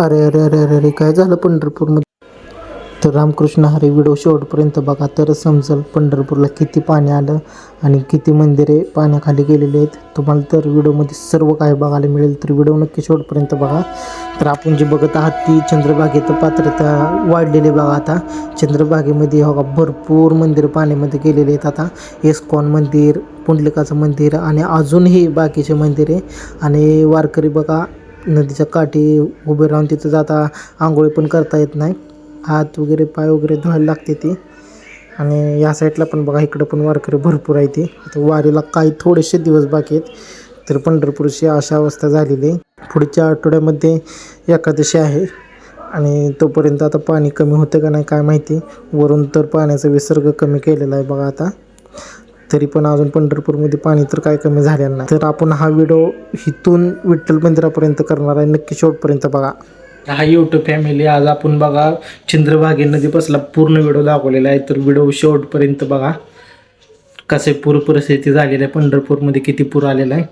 अरे अरे अरे अरे अरे काय झालं पंढरपूरमध्ये? तर रामकृष्ण हरी व्हिडिओ शेवटपर्यंत बघा. तरच समजेल पंढरपूरला किती पाणी आलं आणि किती मंदिरे पाण्याखाली गेलेली आहेत. तुम्हाला तर व्हिडिओमध्ये सर्व काय बघायला मिळेल. तर व्हिडिओ नक्की शेवटपर्यंत बघा. तर आपण जे बघत आहात ती चंद्रभागेत पात्रता वाढलेली बघा आता. चंद्रभागेमध्ये हो भरपूर मंदिरं पाण्यामध्ये गेलेले आहेत आता. एस्कॉन मंदिर पुंडलिकाचं मंदिर आणि अजूनही बाकीचे मंदिरे. आणि वारकरी बघा नदीच्या काठी उभे राहून तिथं जाता आंघोळी पण करता येत नाही. हात वगैरे पाय वगैरे धुवायला लागते ती. आणि या साईडला पण बघा इकडं पण वारकरी भरपूर आहे ती. आता वारीला काही थोडेसे दिवस बाकी आहेत तर पंढरपूरची अशा अवस्था झालेली आहे. पुढच्या आठवड्यामध्ये एकादशी आहे आणि तोपर्यंत आता पाणी कमी होतं का नाही काय माहिती. वरून तर पाण्याचा विसर्ग कमी केलेला आहे बघा आता. तरी पण अजून पंढरपूरमध्ये पाणी तर काय कमी झालेलं नाही. तर आपण हा व्हिडिओ इथून विठ्ठल मंदिरापर्यंत करणार आहे. नक्की शेवटपर्यंत बघा. हा यूट्यूब फॅमिली आज आपण बघा चंद्रभागी नदीपासला पूर्ण व्हिडिओ दाखवलेला आहे. तर व्हिडिओ शेवटपर्यंत बघा. कसे पूर परिस्थिती झालेली आहे पंढरपूरमध्ये किती पूर आलेला आहे.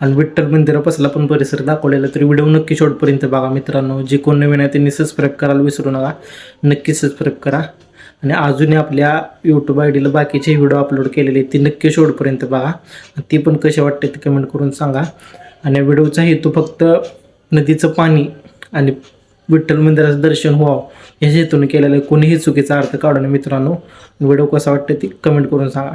आणि विठ्ठल मंदिरापासला पण परिसर दाखवलेला आहे. तर व्हिडिओ नक्की शेवटपर्यंत बघा मित्रांनो. जे कोण नवीन आहे त्यांनी सबस्क्राईब करायला विसरू नका. नक्की सबस्क्राईब करा. आणि अजूनही आपल्या यूट्यूब आय डीला बाकीचे व्हिडिओ अपलोड केलेले ती नक्की शेवटपर्यंत बघा. ती पण कसे वाटते ते कमेंट करून सांगा. आणि व्हिडिओचा हेतू फक्त नदीचं पाणी आणि विठ्ठल मंदिराचं दर्शन व्हावं या हेतून केलेलं आहे. कोणीही चुकीचा अर्थ काढू नये मित्रांनो. व्हिडिओ कसा वाटतं ती कमेंट करून सांगा.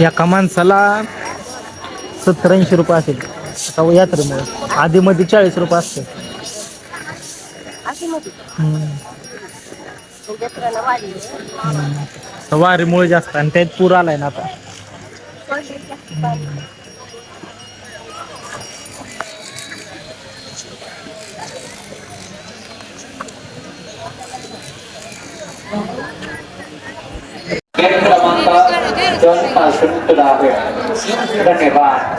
एका माणसाला सत्तर ऐंशी रुपये असेल. आता यात्रेमुळे आधीमध्ये चाळीस रुपये असते वारीमुळे जास्त आणि त्यात पूर आलाय ना आता. धन्यवाद.